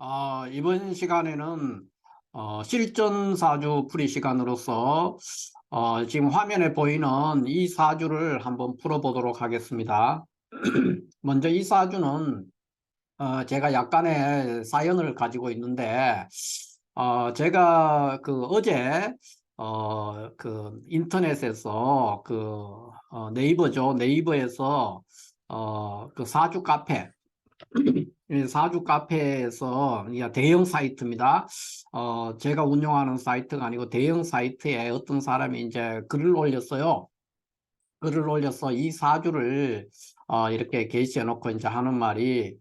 아, 이번 시간에는 어, 실전 사주 풀이 시간으로서 어, 지금 화면에 보이는 이 사주를 한번 풀어보도록 하겠습니다. 먼저 이 사주는 어, 제가 약간의 사연을 가지고 있는데 어, 제가 그 어제 어, 그 인터넷에서 그 어, 네이버죠. 네이버에서 어, 그 사주 카페 이 사주 카페에서 대형 사이트입니다. 어, 제가 운영하는 사이트가 아니고 대형 사이트에 어떤 사람이 이제 글을 올렸어요. 글을 올려서 이 사주를 어, 이렇게 게시해 놓고 이제 하는 말이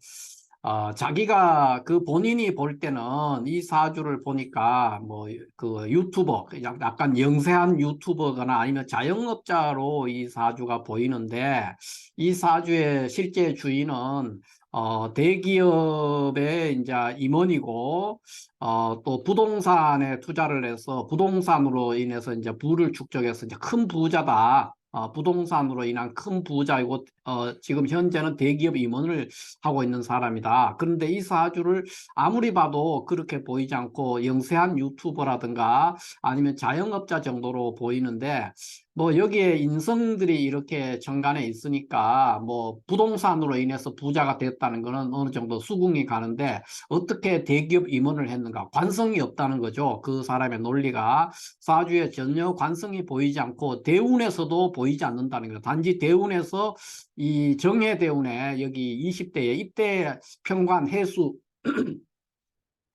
어, 자기가 그 본인이 볼 때는 이 사주를 보니까 뭐 그 유튜버 약- 약간 영세한 유튜버거나 아니면 자영업자로 이 사주가 보이는데 이 사주의 실제 주인은 어, 대기업의 이제 임원이고, 어, 또 부동산에 투자를 해서 부동산으로 인해서 이제 부를 축적해서 이제 큰 부자다. 어, 부동산으로 인한 큰 부자이고, 어, 지금 현재는 대기업 임원을 하고 있는 사람이다. 그런데 이 사주를 아무리 봐도 그렇게 보이지 않고 영세한 유튜버라든가 아니면 자영업자 정도로 보이는데, 뭐 여기에 인성들이 이렇게 정관에 있으니까 뭐 부동산으로 인해서 부자가 됐다는 거는 어느 정도 수긍이 가는데 어떻게 대기업 임원을 했는가? 관성이 없다는 거죠. 그 사람의 논리가. 사주에 전혀 관성이 보이지 않고 대운에서도 보이지 않는다는 거예요. 단지 대운에서 이 정해대운에 여기 20대에 입대 평관 해수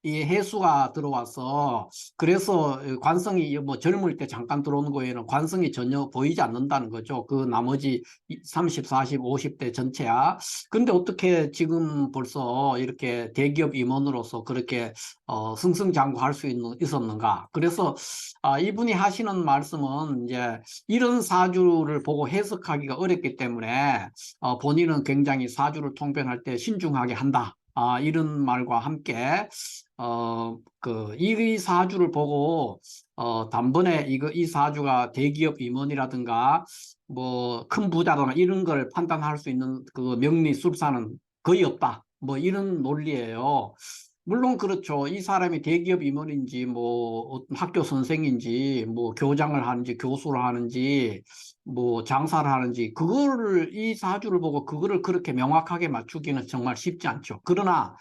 이 해수가 들어와서 그래서 관성이 뭐 젊을 때 잠깐 들어오는 거에는 관성이 전혀 보이지 않는다는 거죠. 그 나머지 30, 40, 50대 전체야. 근데 어떻게 지금 벌써 이렇게 대기업 임원으로서 그렇게 어, 승승장구할 수 있는, 있었는가? 그래서 아, 이분이 하시는 말씀은 이제 이런 사주를 보고 해석하기가 어렵기 때문에 어, 본인은 굉장히 사주를 통변할 때 신중하게 한다. 아, 이런 말과 함께 어, 그, 이 사주를 보고, 어, 단번에 이거, 이 사주가 대기업 임원이라든가, 뭐, 큰 부자거나 이런 걸 판단할 수 있는 그 명리술사는 거의 없다. 뭐, 이런 논리예요. 물론 그렇죠. 이 사람이 대기업 임원인지, 뭐, 학교 선생인지, 뭐, 교장을 하는지, 교수를 하는지, 뭐, 장사를 하는지, 그거를, 이 사주를 보고 그거를 그렇게 명확하게 맞추기는 정말 쉽지 않죠. 그러나,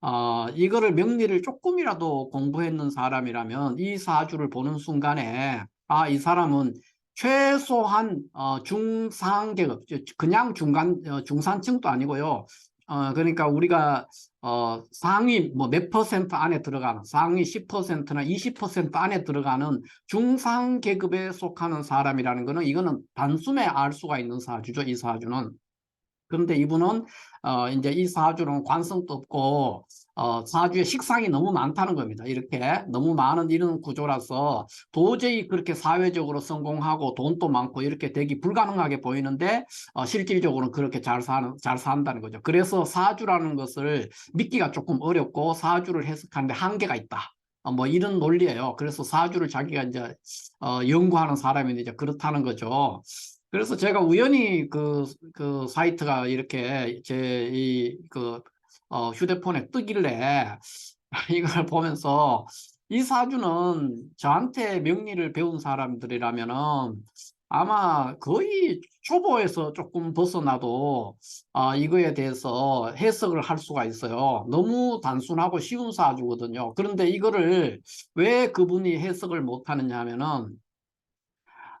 어, 이거를 명리를 조금이라도 공부했는 사람이라면 이 사주를 보는 순간에 아, 이 사람은 최소한 어, 중상계급, 그냥 중간 어, 중산층도 아니고요. 어, 그러니까 우리가 어, 상위 뭐 몇 퍼센트 안에 들어가는 상위 10%나 20% 안에 들어가는 중상 계급에 속하는 사람이라는 거는 이거는 단숨에 알 수가 있는 사주죠. 이 사주는. 그런데 이분은 어 이제 이 사주는 관성도 없고 어 사주에 식상이 너무 많다는 겁니다. 이렇게 너무 많은 이런 구조라서 도저히 그렇게 사회적으로 성공하고 돈도 많고 이렇게 되기 불가능하게 보이는데 어 실질적으로는 그렇게 잘 사는 잘 산다는 거죠. 그래서 사주라는 것을 믿기가 조금 어렵고 사주를 해석하는데 한계가 있다. 어, 뭐 이런 논리예요. 그래서 사주를 자기가 이제 어 연구하는 사람인데 이제 그렇다는 거죠. 그래서 제가 우연히 그, 그 사이트가 이렇게 제 이 그, 어, 휴대폰에 뜨길래 이걸 보면서 이 사주는 저한테 명리를 배운 사람들이라면은 아마 거의 초보에서 조금 벗어나도 아, 이거에 대해서 해석을 할 수가 있어요. 너무 단순하고 쉬운 사주거든요. 그런데 이거를 왜 그분이 해석을 못 하느냐 하면은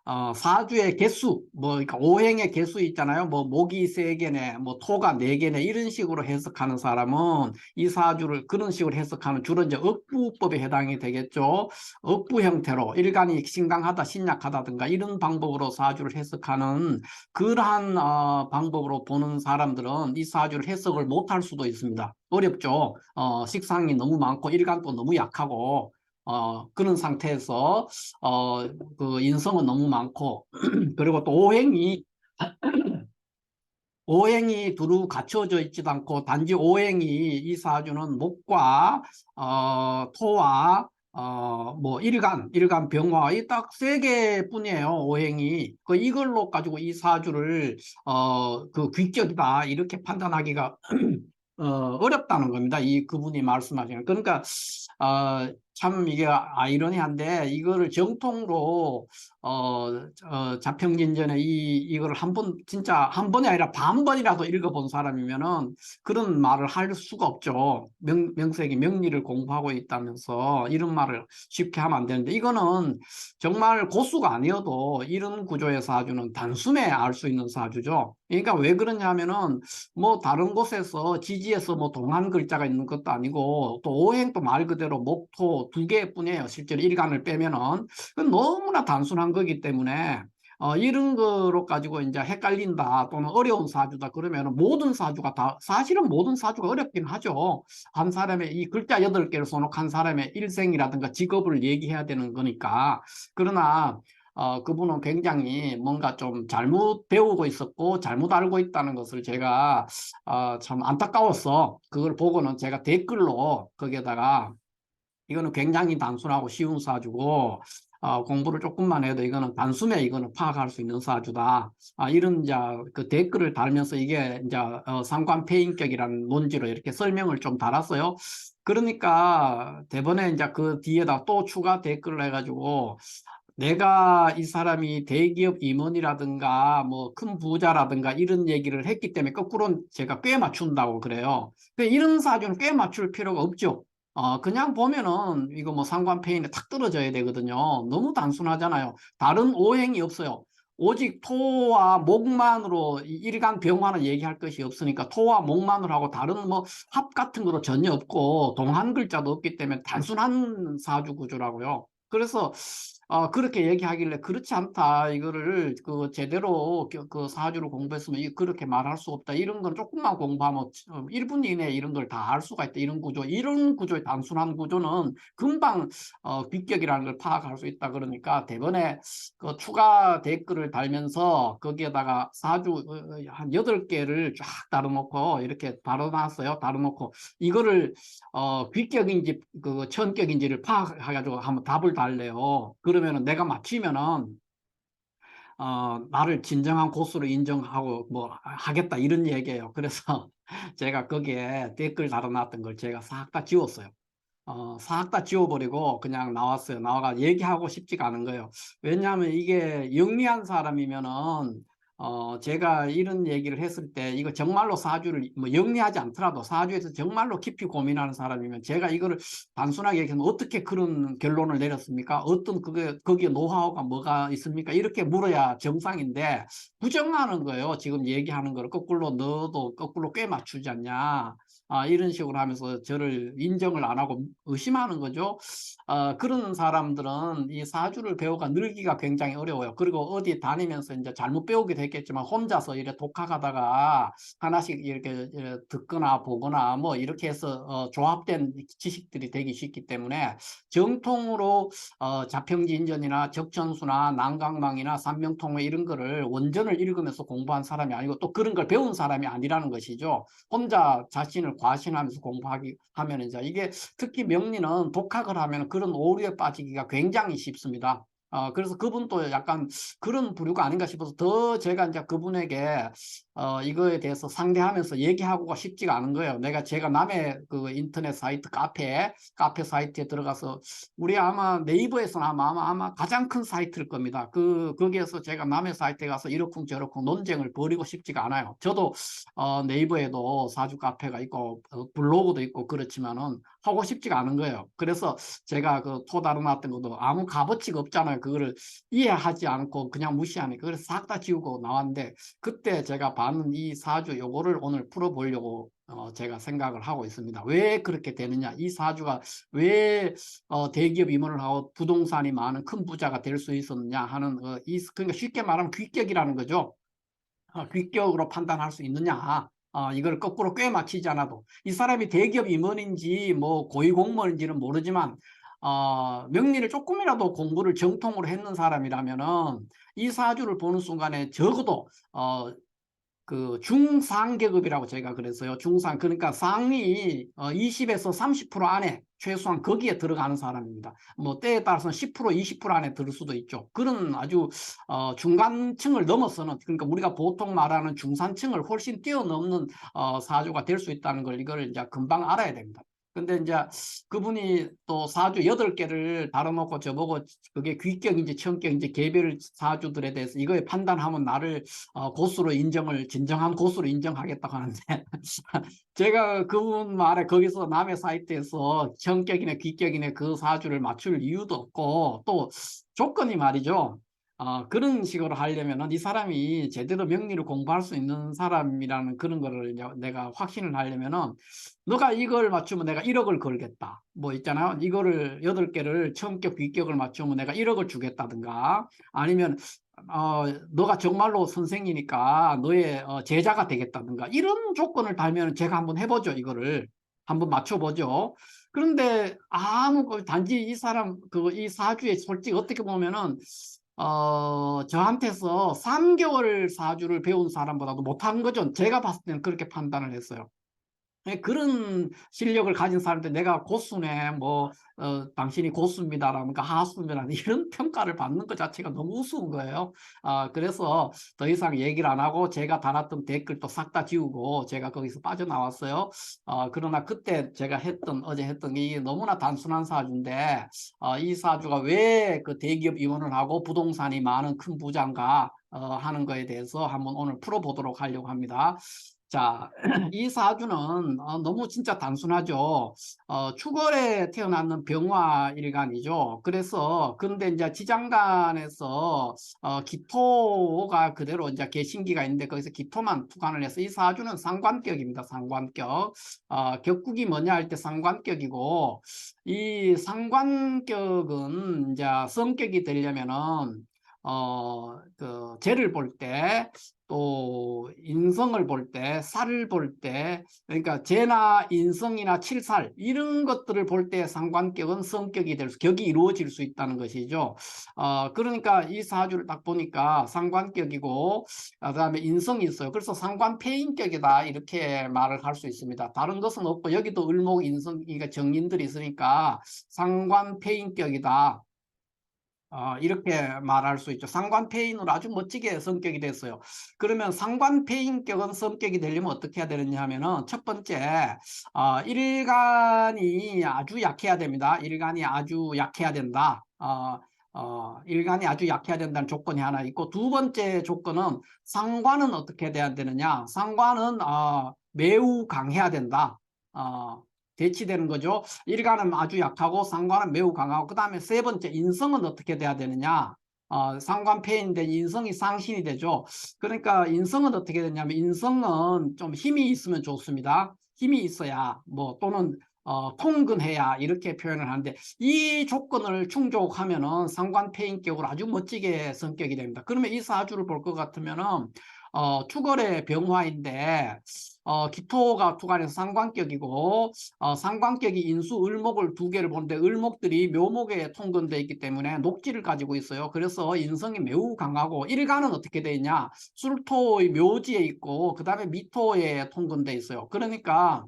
어, 사주의 개수, 뭐, 그러니까 오행의 개수 있잖아요. 뭐, 목이 세 개네, 뭐, 토가 네 개네, 이런 식으로 해석하는 사람은 이 사주를 그런 식으로 해석하면 주로 이제 억부법에 해당이 되겠죠. 억부 형태로 일간이 신강하다, 신약하다든가 이런 방법으로 사주를 해석하는 그러한 어, 방법으로 보는 사람들은 이 사주를 해석을 못할 수도 있습니다. 어렵죠. 어, 식상이 너무 많고 일간도 너무 약하고 어, 그런 상태에서, 어, 그 인성은 너무 많고, 그리고 또 오행이, 오행이 두루 갖춰져 있지도 않고, 단지 오행이 이 사주는 목과, 어, 토와, 어, 뭐, 일간, 일간 병화, 이 딱 세 개뿐이에요, 오행이. 그 이걸로 가지고 이 사주를, 어, 그 귀격이다, 이렇게 판단하기가 어, 어렵다는 겁니다. 이 그분이 말씀하시는. 그러니까 어, 참 이게 아이러니한데 이거를 정통으로 어, 어 자평진전에 이 이거를 한 번 진짜 한 번이 아니라 반 번이라도 읽어본 사람이면은 그런 말을 할 수가 없죠. 명, 명색이 명리를 공부하고 있다면서 이런 말을 쉽게 하면 안 되는데 이거는 정말 고수가 아니어도 이런 구조의 사주는 단숨에 알 수 있는 사주죠. 그러니까 왜 그러냐면은 뭐 다른 곳에서 지지에서 뭐 동한 글자가 있는 것도 아니고 또 오행도 말 그대로 목토 두 개뿐이에요. 실제로 일간을 빼면은 그건 너무나 단순한 거기 때문에 어, 이런 거로 가지고 이제 헷갈린다 또는 어려운 사주다 그러면 모든 사주가 다 사실은 모든 사주가 어렵긴 하죠. 한 사람의 이 글자 여덟 개를 써놓고 한 사람의 일생이라든가 직업을 얘기해야 되는 거니까 그러나 어, 그분은 굉장히 뭔가 좀 잘못 배우고 있었고 잘못 알고 있다는 것을 제가 어, 참 안타까웠어. 그걸 보고는 제가 댓글로 거기에다가 이거는 굉장히 단순하고 쉬운 사주고 어, 공부를 조금만 해도 이거는 단숨에 이거는 파악할 수 있는 사주다. 아, 이런 이제 그 댓글을 달면서 이게 이제 어, 상관폐인격이라는 논지로 이렇게 설명을 좀 달았어요. 그러니까 대번에 이제 그 뒤에다 또 추가 댓글을 해가지고 내가 이 사람이 대기업 임원이라든가 뭐 큰 부자라든가 이런 얘기를 했기 때문에 거꾸로 제가 꽤 맞춘다고 그래요. 이런 사주는 꽤 맞출 필요가 없죠. 어, 그냥 보면은 이거 뭐 상관폐인에 탁 떨어져야 되거든요. 너무 단순하잖아요. 다른 오행이 없어요. 오직 토와 목만으로 일간 병화는 얘기할 것이 없으니까 토와 목만으로 하고 다른 뭐 합 같은 거로 전혀 없고 동한 글자도 없기 때문에 단순한 사주 구조라고요. 그래서 어, 그렇게 얘기하길래 그렇지 않다. 이거를 그 제대로 그, 그 사주를 공부했으면 그렇게 말할 수 없다. 이런 건 조금만 공부하면 1분 어, 이내에 이런 걸 다 알 수가 있다. 이런 구조. 이런 구조의 단순한 구조는 금방 어, 비격이라는 걸 파악할 수 있다. 그러니까 대번에 그 추가 댓글을 달면서 거기에다가 사주 어, 어, 한 8개를 쫙 달아놓고 이렇게 달아놨어요. 달아놓고 이거를 어, 귀격인지 그 천격인지를 파악해가지고 한번 답을 달래요. 그러 면 그러면은 내가 맞히면은 어, 나를 진정한 고수로 인정하고 뭐 하겠다 이런 얘기예요. 그래서 제가 거기에 댓글 달아놨던 걸 제가 싹 다 지웠어요. 어, 싹 다 지워버리고 그냥 나왔어요. 나와가 얘기하고 싶지가 않은 거예요. 왜냐하면 이게 영리한 사람이면은 어, 제가 이런 얘기를 했을 때 이거 정말로 사주를 뭐 영리하지 않더라도 사주에서 정말로 깊이 고민하는 사람이면 제가 이거를 단순하게 얘기하면 어떻게 그런 결론을 내렸습니까? 어떤 그게 거기에 노하우가 뭐가 있습니까? 이렇게 물어야 정상인데 부정하는 거예요. 지금 얘기하는 걸 거꾸로 너도 거꾸로 꽤 맞추지 않냐. 아, 이런 식으로 하면서 저를 인정을 안 하고 의심하는 거죠. 어, 그런 사람들은 이 사주를 배우가 늘기가 굉장히 어려워요. 그리고 어디 다니면서 이제 잘못 배우게 됐겠지만 혼자서 이렇게 독학하다가 하나씩 이렇게 듣거나 보거나 뭐 이렇게 해서 어, 조합된 지식들이 되기 쉽기 때문에 정통으로 어, 자평진전이나 적천수나 난강망이나 삼명통회 이런 거를 원전을 읽으면서 공부한 사람이 아니고 또 그런 걸 배운 사람이 아니라는 것이죠. 혼자 자신을 과신하면서 공부하기 하면 이제 이게 특히 명리는 독학을 하면 그런 오류에 빠지기가 굉장히 쉽습니다. 어, 그래서 그분도 약간 그런 부류가 아닌가 싶어서 더 제가 이제 그분에게 어, 이거에 대해서 상대하면서 얘기하고가 쉽지가 않은 거예요. 내가 제가 남의 그 인터넷 사이트 카페, 카페 사이트에 들어가서 우리 아마 네이버에서는 아마, 아마, 아마 가장 큰 사이트일 겁니다. 그, 거기에서 제가 남의 사이트에 가서 이러쿵 저러쿵 논쟁을 벌이고 싶지가 않아요. 저도 어, 네이버에도 사주 카페가 있고 어, 블로그도 있고 그렇지만은 하고 싶지가 않은 거예요. 그래서 제가 그 토다루놨던 것도 아무 값어치가 없잖아요. 그거를 이해하지 않고 그냥 무시하니까 그래서 싹 다 지우고 나왔는데 그때 제가 받는 이 사주 요거를 오늘 풀어보려고 어, 제가 생각을 하고 있습니다. 왜 그렇게 되느냐? 이 사주가 왜 어, 대기업 임원을 하고 부동산이 많은 큰 부자가 될 수 있었느냐 하는 어, 이 그러니까 쉽게 말하면 귀격이라는 거죠. 어, 귀격으로 판단할 수 있느냐? 어, 이걸 거꾸로 꽤 맞히지 않아도 이 사람이 대기업 임원인지 뭐 고위공무원인지는 모르지만 어, 명리를 조금이라도 공부를 정통으로 했는 사람이라면은 이 사주를 보는 순간에 적어도 어, 그 중상 계급이라고 제가 그랬어요. 중상 그러니까 상위 어, 20에서 30% 안에 최소한 거기에 들어가는 사람입니다. 뭐 때에 따라서는 10% 20% 안에 들 수도 있죠. 그런 아주 어, 중간층을 넘어서는 그러니까 우리가 보통 말하는 중산층을 훨씬 뛰어넘는 어, 사주가 될 수 있다는 걸 이걸 이제 금방 알아야 됩니다. 근데 이제 그분이 또 사주 여덟 개를 다뤄놓고 저보고 그게 귀격인지 천격인지 개별 사주들에 대해서 이거에 판단하면 나를 어, 고수로 인정을 진정한 고수로 인정하겠다고 하는데 제가 그분 말에 거기서 남의 사이트에서 천격이네 귀격이네 그 사주를 맞출 이유도 없고 또 조건이 말이죠. 어, 그런 식으로 하려면은 이 사람이 제대로 명리를 공부할 수 있는 사람이라는 그런 거를 내가 확신을 하려면은 너가 이걸 맞추면 내가 1억을 걸겠다. 뭐 있잖아요. 이거를 여덟 개를 처음격 귀격을 맞추면 내가 1억을 주겠다든가 아니면 어, 너가 정말로 선생이니까 너의 어, 제자가 되겠다든가 이런 조건을 달면 제가 한번 해보죠. 이거를 한번 맞춰보죠. 그런데 아무 그 단지 이 사람 그 이 사주에 솔직히 어떻게 보면은 어, 저한테서 3개월 사주를 배운 사람보다도 못한 거죠. 제가 봤을 때는 그렇게 판단을 했어요. 예, 그런 실력을 가진 사람한테 내가 고수네, 뭐, 어, 당신이 고수입니다라든가 하수입니다. 이런 평가를 받는 것 자체가 너무 우스운 거예요. 아, 그래서 더 이상 얘기를 안 하고 제가 달았던 댓글도 싹 다 지우고 제가 거기서 빠져나왔어요. 어, 그러나 그때 제가 했던, 어제 했던 게 너무나 단순한 사주인데, 어, 이 사주가 왜 그 대기업 임원을 하고 부동산이 많은 큰 부장가 어, 하는 거에 대해서 한번 오늘 풀어보도록 하려고 합니다. 자, 이 사주는 어, 너무 진짜 단순하죠. 어, 추월에 태어났는 병화 일간이죠. 그래서 근데 이제 지장간에서 어, 기토가 그대로 이제 개신기가 있는데 거기서 기토만 투관을 해서 이 사주는 상관격입니다. 상관격. 어, 격국이 뭐냐 할 때 상관격이고 이 상관격은 이제 성격이 되려면은 어, 그, 재를 볼 때, 또, 인성을 볼 때, 살을 볼 때, 그러니까 재나 인성이나 칠살, 이런 것들을 볼 때 상관격은 성격이 될 수, 격이 이루어질 수 있다는 것이죠. 어, 그러니까 이 사주를 딱 보니까 상관격이고, 그 다음에 인성이 있어요. 그래서 상관폐인격이다, 이렇게 말을 할 수 있습니다. 다른 것은 없고, 여기도 을목, 인성, 그러니까 정인들이 있으니까 상관폐인격이다. 어, 이렇게 말할 수 있죠. 상관폐인으로 아주 멋지게 성격이 됐어요. 그러면 상관폐인격은 성격이 되려면 어떻게 해야 되느냐 하면은 첫 번째, 어, 일간이 아주 약해야 됩니다. 일간이 아주 약해야 된다. 어, 어, 일간이 아주 약해야 된다는 조건이 하나 있고 두 번째 조건은 상관은 어떻게 돼야 되느냐? 상관은 어, 매우 강해야 된다. 어, 대치되는 거죠. 일간은 아주 약하고 상관은 매우 강하고 그 다음에 세 번째 인성은 어떻게 돼야 되느냐. 어, 상관폐인데 인성이 상신이 되죠. 그러니까 인성은 어떻게 되냐면 인성은 좀 힘이 있으면 좋습니다. 힘이 있어야 뭐 또는 어, 통근해야 이렇게 표현을 하는데 이 조건을 충족하면은 상관폐인격으로 아주 멋지게 성격이 됩니다. 그러면 이 사주를 볼 것 같으면은 어, 투거의 병화인데 어, 기토가 투간에서 상관격이고 어, 상관격이 인수 을목을 두 개를 보는데 을목들이 묘목에 통근되어 있기 때문에 녹지를 가지고 있어요. 그래서 인성이 매우 강하고 일간은 어떻게 되어 있냐 술토의 묘지에 있고 그 다음에 미토에 통근되어 있어요. 그러니까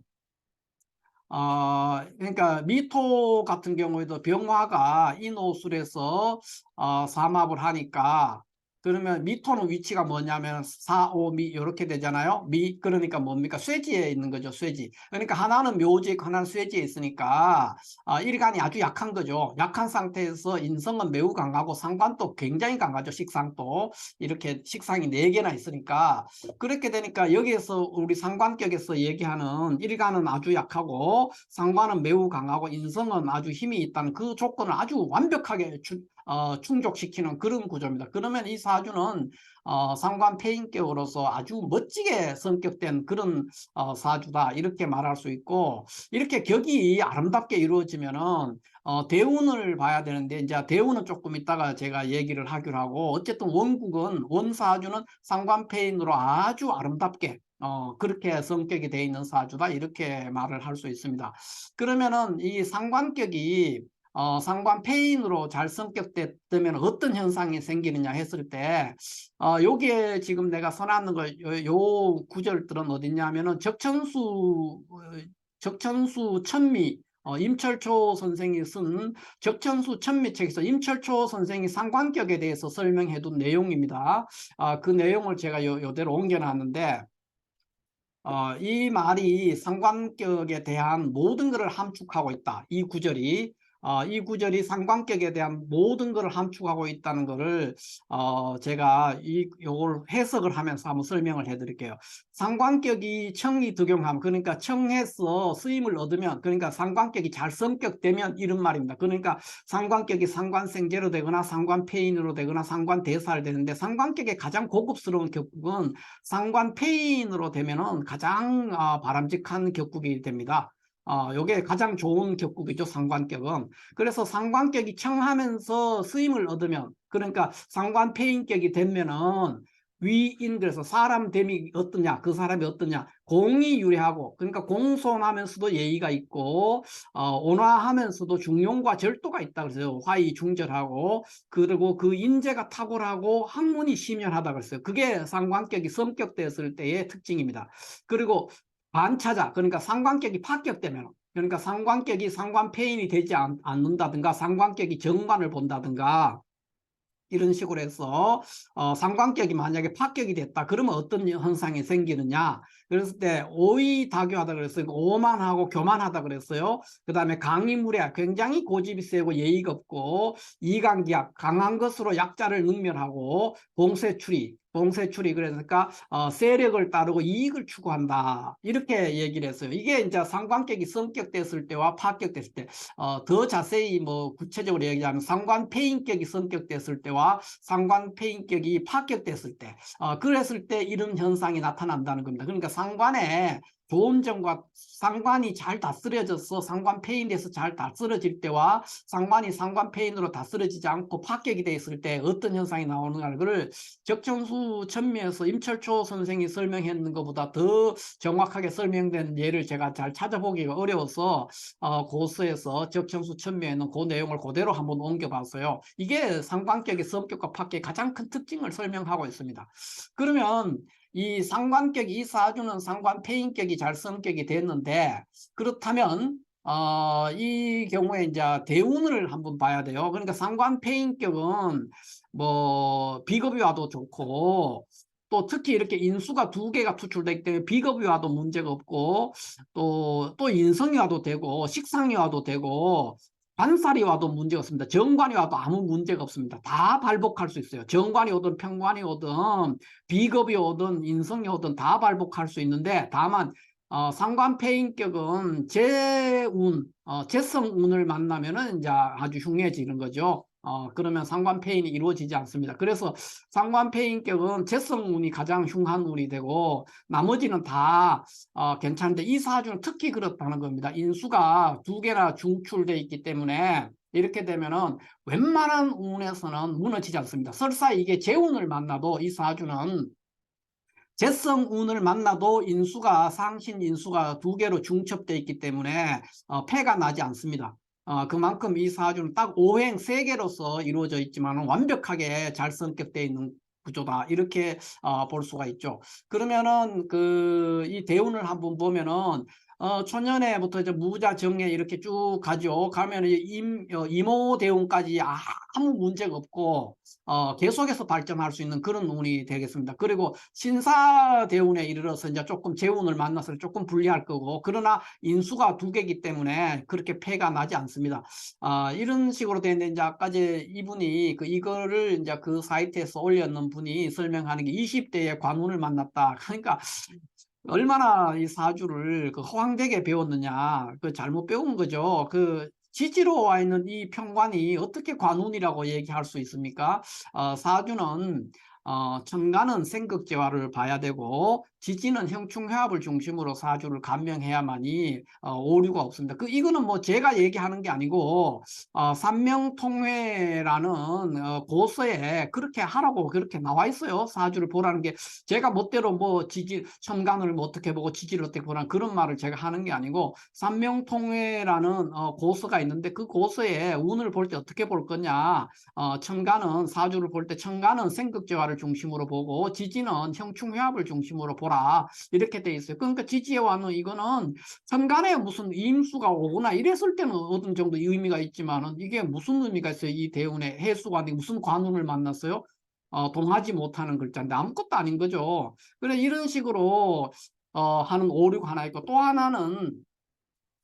어, 그러니까 미토 같은 경우에도 병화가 인호술에서 어, 삼합을 하니까 그러면 미토는 위치가 뭐냐면 4, 5, 미 이렇게 되잖아요. 미 그러니까 뭡니까? 쇠지에 있는 거죠. 쇠지. 그러니까 하나는 묘지 하나는 쇠지에 있으니까 아, 일간이 아주 약한 거죠. 약한 상태에서 인성은 매우 강하고 상관도 굉장히 강하죠. 식상도 이렇게 식상이 4개나 있으니까 그렇게 되니까 여기에서 우리 상관격에서 얘기하는 일간은 아주 약하고 상관은 매우 강하고 인성은 아주 힘이 있다는 그 조건을 아주 완벽하게 주, 어, 충족시키는 그런 구조입니다. 그러면 이 사주는 어, 상관 폐인격으로서 아주 멋지게 성격된 그런 어, 사주다 이렇게 말할 수 있고 이렇게 격이 아름답게 이루어지면은 어, 대운을 봐야 되는데 이제 대운은 조금 이따가 제가 얘기를 하기로 하고 어쨌든 원국은 원사주는 상관폐인으로 아주 아름답게 어, 그렇게 성격이 돼 있는 사주다 이렇게 말을 할 수 있습니다. 그러면은 이 상관격이 어, 상관 폐인으로 잘 성격되면 어떤 현상이 생기느냐 했을 때, 어, 여기에 지금 내가 써놨는 거, 요, 요 구절들은 어딨냐 하면은 적천수, 어, 적천수 천미, 어, 임철초 선생이 쓴 적천수 천미책에서 임철초 선생이 상관격에 대해서 설명해 둔 내용입니다. 아, 그 내용을 제가 요, 요대로 옮겨놨는데 어, 이 말이 상관격에 대한 모든 것을 함축하고 있다. 이 구절이 어, 이 구절이 상관격에 대한 모든 것을 함축하고 있다는 것을 어, 제가 이 요걸 해석을 하면서 한번 설명을 해드릴게요. 상관격이 청이 득용함 그러니까 청해서 쓰임을 얻으면 그러니까 상관격이 잘 성격되면 이런 말입니다. 그러니까 상관격이 상관생제로 되거나 상관폐인으로 되거나 상관대사를 되는데 상관격의 가장 고급스러운 격국은 상관폐인으로 되면은 가장 어, 바람직한 격국이 됩니다. 어, 요게 가장 좋은 격국이죠, 상관격은. 그래서 상관격이 청하면서 쓰임을 얻으면, 그러니까 상관폐인격이 되면은 위인, 그래서 사람 됨이 어떠냐, 그 사람이 어떠냐, 공이 유리하고, 그러니까 공손하면서도 예의가 있고, 어, 온화하면서도 중용과 절도가 있다 그랬어요. 화의 중절하고, 그리고 그 인재가 탁월하고 학문이 심연하다 그랬어요. 그게 상관격이 성격됐을 때의 특징입니다. 그리고 반차자 그러니까 상관격이 파격되면 그러니까 상관격이 상관폐인이 되지 않, 않는다든가 상관격이 정관을 본다든가 이런 식으로 해서 어, 상관격이 만약에 파격이 됐다. 그러면 어떤 현상이 생기느냐 그랬을 때 오이 다교하다 그랬어요 오만하고 교만하다 그랬어요 그 다음에 강의무례 굉장히 고집이 세고 예의가 없고 이강기약 강한 것으로 약자를 능멸하고 봉쇄추리 봉쇄출이 그러니까 어, 세력을 따르고 이익을 추구한다 이렇게 얘기를 했어요. 이게 이제 상관격이 성격됐을 때와 파격됐을 때더 어, 자세히 뭐 구체적으로 얘기하면 상관폐인격이 성격됐을 때와 상관폐인격이 파격됐을 때 어, 그랬을 때 이런 현상이 나타난다는 겁니다. 그러니까 상관에 좋은 점과 상관이 잘 다스려져서 상관 페인에서 잘 다스려질 때와 상관이 상관 페인으로 다스려지지 않고 파격이 돼 있을 때 어떤 현상이 나오는가를 적정수 천미에서 임철초 선생이 설명했는 것보다 더 정확하게 설명된 예를 제가 잘 찾아보기가 어려워서 어, 고서에서 적정수 천미에는 그 내용을 그대로 한번 옮겨봤어요. 이게 상관격의 성격과 파격의 가장 큰 특징을 설명하고 있습니다. 그러면 이 상관격이 이 사주는 상관폐인격이 잘 성격이 됐는데 그렇다면 어, 이 경우에 이제 대운을 한번 봐야 돼요. 그러니까 상관폐인격은 뭐 비겁이 와도 좋고 또 특히 이렇게 인수가 두 개가 투출되기 때문에 비겁이 와도 문제가 없고 또, 또 인성이 와도 되고 식상이 와도 되고 반살이 와도 문제가 없습니다. 정관이 와도 아무 문제가 없습니다. 다 발복할 수 있어요. 정관이 오든 평관이 오든 비겁이 오든 인성이 오든 다 발복할 수 있는데 다만 어, 상관폐인격은 재운, 어, 재성운을 만나면 은 이제 아주 흉해지는 거죠. 어, 그러면 상관폐인이 이루어지지 않습니다. 그래서 상관폐인격은 재성운이 가장 흉한 운이 되고 나머지는 다 어, 괜찮은데 이 사주는 특히 그렇다는 겁니다. 인수가 두 개나 중출돼 있기 때문에 이렇게 되면은 웬만한 운에서는 무너지지 않습니다. 설사 이게 재운을 만나도 이 사주는 재성운을 만나도 인수가 상신 인수가 두 개로 중첩되어 있기 때문에 어, 폐가 나지 않습니다. 어, 그만큼 이 사주는 딱 오행 세 개로서 이루어져 있지만 완벽하게 잘 성격되어 있는 구조다 이렇게 어, 볼 수가 있죠. 그러면은 그 이 대운을 한번 보면은 어, 초년에부터 이제 무자 정예 이렇게 쭉 가죠. 가면 이제 임, 어, 이모 대운까지 아무 문제가 없고 어, 계속해서 발전할 수 있는 그런 운이 되겠습니다. 그리고 신사 대운에 이르러서 이제 조금 재운을 만나서 조금 불리할 거고 그러나 인수가 두 개기 때문에 그렇게 폐가 나지 않습니다. 어, 이런 식으로 되는데 이제 아까 제 이분이 그 이거를 이제 그 사이트에서 올렸는 분이 설명하는 게 20대에 관운을 만났다. 그러니까 얼마나 이 사주를 그 허황되게 배웠느냐 그 잘못 배운 거죠. 그 지지로 와 있는 이 평관이 어떻게 관운이라고 얘기할 수 있습니까? 어, 사주는 어, 천간은 생극재화를 봐야 되고 지지는 형충회합을 중심으로 사주를 감명해야만이 어, 오류가 없습니다. 그 이거는 뭐 제가 얘기하는 게 아니고 어, 삼명통회라는 어, 고서에 그렇게 하라고 그렇게 나와 있어요. 사주를 보라는 게 제가 멋대로 뭐 지지 천간을 뭐 어떻게 보고 지지를 어떻게 보라는 그런 말을 제가 하는 게 아니고 삼명통회라는 어, 고서가 있는데 그 고서에 운을 볼 때 어떻게 볼 거냐 어, 천간은 사주를 볼 때 천간은 생극재화를 중심으로 보고 지지는 형충회합을 중심으로 보라 봐라. 이렇게 돼 있어요. 그러니까 지지해와는 이거는 천간에 무슨 임수가 오거나 이랬을 때는 어떤 정도 의미가 있지만은 이게 무슨 의미가 있어요? 이 대운에 해수관이 무슨 관운을 만났어요? 어, 동하지 못하는 글자인데 아무것도 아닌 거죠. 그래 이런 식으로 어, 하는 오류가 하나 있고 또 하나는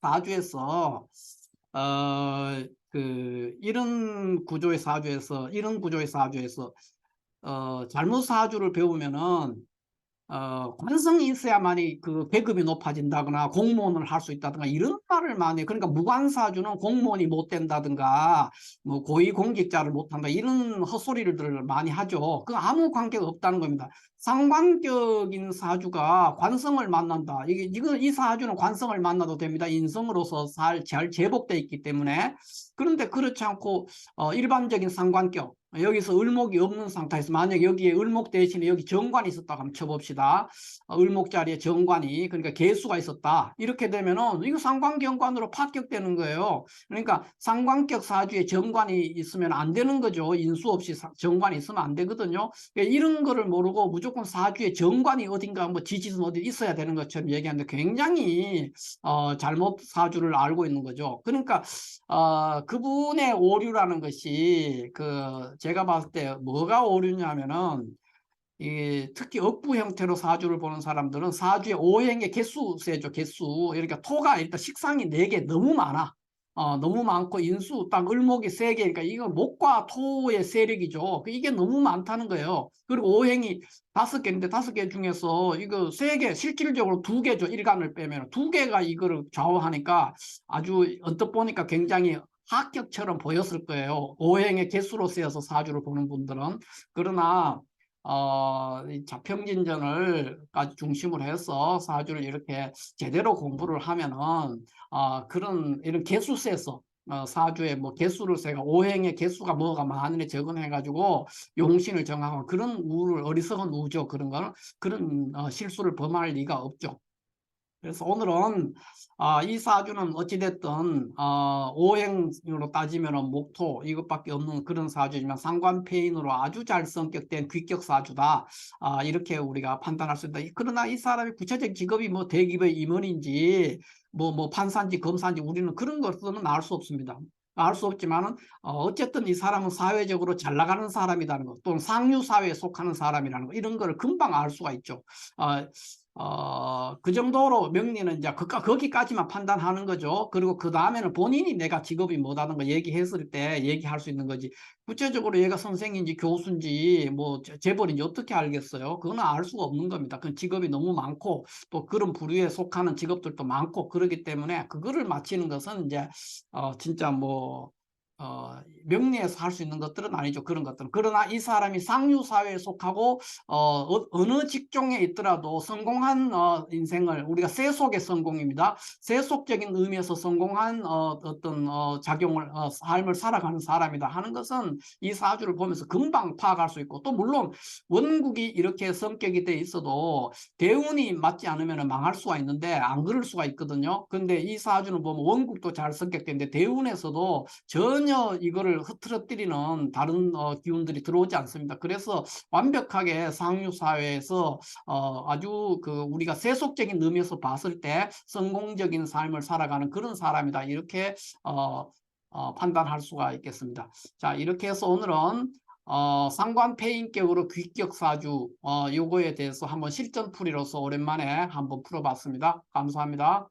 사주에서 어, 그 이런 구조의 사주에서 이런 구조의 사주에서 어, 잘못 사주를 배우면은 어, 관성이 있어야만이 그 계급이 높아진다거나 공무원을 할 수 있다든가 이런 말을 많이. 그러니까 무관사주는 공무원이 못 된다든가 뭐 고위 공직자를 못한다 이런 헛소리를 많이 하죠. 그 아무 관계가 없다는 겁니다. 상관격인 사주가 관성을 만난다. 이게 이거 이 사주는 관성을 만나도 됩니다. 인성으로서 잘, 잘 제복돼 있기 때문에 그런데 그렇지 않고 어, 일반적인 상관격 여기서 을목이 없는 상태에서 만약 여기에 을목 대신에 여기 정관이 있었다고 한번 쳐봅시다. 어, 을목 자리에 정관이 그러니까 개수가 있었다. 이렇게 되면은 이거 상관경관으로 파격되는 거예요. 그러니까 상관격 사주에 정관이 있으면 안 되는 거죠. 인수 없이 사, 정관이 있으면 안 되거든요. 그러니까 이런 거를 모르고 무조건 사주에 정관이 어딘가 뭐 지지선 어디 있어야 되는 것처럼 얘기하는데 굉장히 어, 잘못 사주를 알고 있는 거죠. 그러니까 어, 그분의 오류라는 것이 그 제가 봤을 때 뭐가 오류냐면은 이 특히 억부 형태로 사주를 보는 사람들은 사주의 오행의 개수 세죠 개수 그러니까 토가 일단 식상이 네 개 너무 많아 어, 너무 많고 인수 딱 을목이 세 개니까 이거 목과 토의 세력이죠 그 이게 너무 많다는 거예요 그리고 오행이 다섯 개인데 다섯 개 중에서 이거 세 개 실질적으로 두 개죠 일간을 빼면 두 개가 이거를 좌우하니까 아주 언뜻 보니까 굉장히 합격처럼 보였을 거예요. 오행의 개수로 쓰여서 사주를 보는 분들은. 그러나 어, 자평진전을까지 중심으로 해서 사주를 이렇게 제대로 공부를 하면은 어, 그런 이런 개수세서 어, 사주에 뭐 개수를 세가 오행의 개수가 뭐가 많으니 적응해가지고 용신을 정하고 그런 우를 어리석은 우죠 그런 거는 그런 어, 실수를 범할 리가 없죠. 그래서 오늘은 어, 이 사주는 어찌됐든 어, 오행으로 따지면 목토 이것밖에 없는 그런 사주지만 상관폐인으로 아주 잘 성격된 귀격 사주다 어, 이렇게 우리가 판단할 수 있다. 그러나 이 사람의 구체적 직업이 뭐 대기업의 임원인지 뭐, 뭐 판사인지 검사인지 우리는 그런 것은 알수 없습니다. 알 수 없지만은 어, 어쨌든 이 사람은 사회적으로 잘 나가는 사람이라는 것 또는 상류 사회에 속하는 사람이라는 것 이런 걸 금방 알 수가 있죠. 어, 어, 그 정도로 명리는 이제 그, 거기까지만 판단하는 거죠. 그리고 그 다음에는 본인이 내가 직업이 뭐다는 거 얘기했을 때 얘기할 수 있는 거지. 구체적으로 얘가 선생인지 교수인지 뭐 재벌인지 어떻게 알겠어요? 그거는 알 수가 없는 겁니다. 그 직업이 너무 많고 또 그런 부류에 속하는 직업들도 많고 그러기 때문에 그거를 맞히는 것은 이제 어, 진짜 뭐 어, 명리에서 할 수 있는 것들은 아니죠. 그런 것들은. 그러나 이 사람이 상류 사회에 속하고 어, 느 직종에 있더라도 성공한 어, 인생을 우리가 세 속의 성공입니다. 세속적인 의미에서 성공한 어, 떤 어, 작용을 어, 삶을 살아가는 사람이다 하는 것은 이 사주를 보면서 금방 파악할 수 있고 또 물론 원국이 이렇게 성격이 돼 있어도 대운이 맞지 않으면 망할 수가 있는데 안 그럴 수가 있거든요. 근데 이 사주는 보면 원국도 잘 성격되는데 대운에서도 전혀 전혀 이거를 흐트러뜨리는 다른 어, 기운들이 들어오지 않습니다. 그래서 완벽하게 상류 사회에서 어, 아주 그 우리가 세속적인 의미에서 봤을 때 성공적인 삶을 살아가는 그런 사람이다. 이렇게 어, 어, 판단할 수가 있겠습니다. 자, 이렇게 해서 오늘은 어, 상관폐인격으로 귀격사주 어, 요거에 대해서 한번 실전풀이로서 오랜만에 한번 풀어봤습니다. 감사합니다.